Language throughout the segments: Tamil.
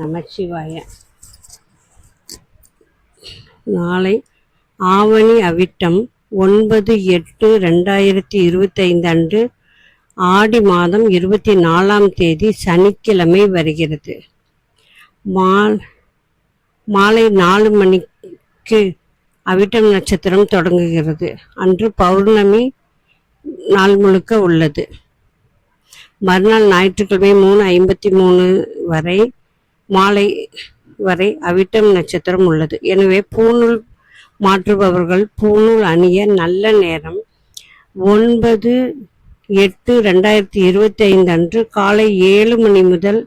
நமச்சிவாய. நாளை ஆவணி அவிட்டம் ஒன்பது எட்டு ரெண்டாயிரத்தி இருபத்தைந்து அன்று ஆடி மாதம் இருபத்தி நாலாம் தேதி சனிக்கிழமை வருகிறது. மாலை நாலு மணிக்கு அவிட்டம் நட்சத்திரம் தொடங்குகிறது. அன்று பௌர்ணமி நாள் முழுக்க உள்ளது. மறுநாள் ஞாயிற்றுக்கிழமை மூணு ஐம்பத்தி மூணு வரை மாலை வரை அவிட்டம் நட்சத்திரம் உள்ளது. எனவே பூநூல் மாற்றுபவர்கள் பூநூல் அணிய நல்ல நேரம். ஒன்பது எட்டு ரெண்டாயிரத்தி இருபத்தி ஐந்து அன்று காலை ஏழு மணி முதல்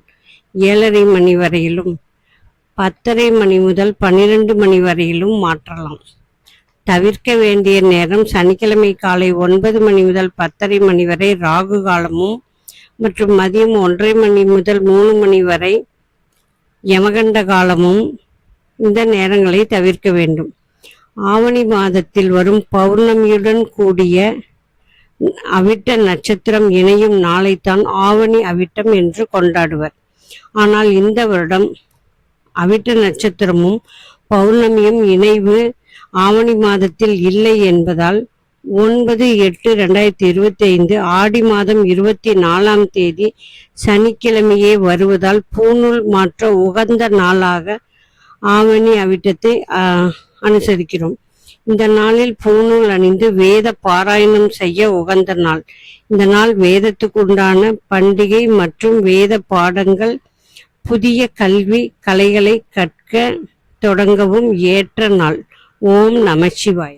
ஏழரை மணி வரையிலும் பத்தரை மணி முதல் பன்னிரண்டு மணி வரையிலும் மாற்றலாம். தவிர்க்க வேண்டிய நேரம் சனிக்கிழமை காலை ஒன்பது மணி முதல் பத்தரை மணி வரை ராகு காலமும் மற்றும் மதியம் ஒன்றரை மணி முதல் மூணு மணி வரை யமகண்ட காலமும் இந்த நேரங்களை தவிர்க்க வேண்டும். ஆவணி மாதத்தில் வரும் பௌர்ணமியுடன் கூடிய அவிட்ட நட்சத்திரம் இணையும் நாளைத்தான் ஆவணி அவிட்டம் என்று கொண்டாடுவர். ஆனால் இந்த வருடம் அவிட்ட நட்சத்திரமும் பௌர்ணமியும் இணைவு ஆவணி மாதத்தில் இல்லை என்பதால் ஒன்பது எட்டு ரெண்டாயிரத்தி இருபத்தி ஐந்து ஆடி மாதம் இருபத்தி நாலாம் தேதி சனிக்கிழமையே வருவதால் பூநூல் மாற்ற உகந்த நாளாக ஆவணி அவிட்டத்தை அனுசரிக்கிறோம். இந்த நாளில் பூநூல் அணிந்து வேத பாராயணம் செய்ய உகந்த நாள். இந்த நாள் வேதத்துக்கு உண்டான பண்டிகை மற்றும் வேத பாடங்கள் புதிய கல்வி கலைகளை கற்க தொடங்கவும் ஏற்ற நாள். ஓம் நமசிவாய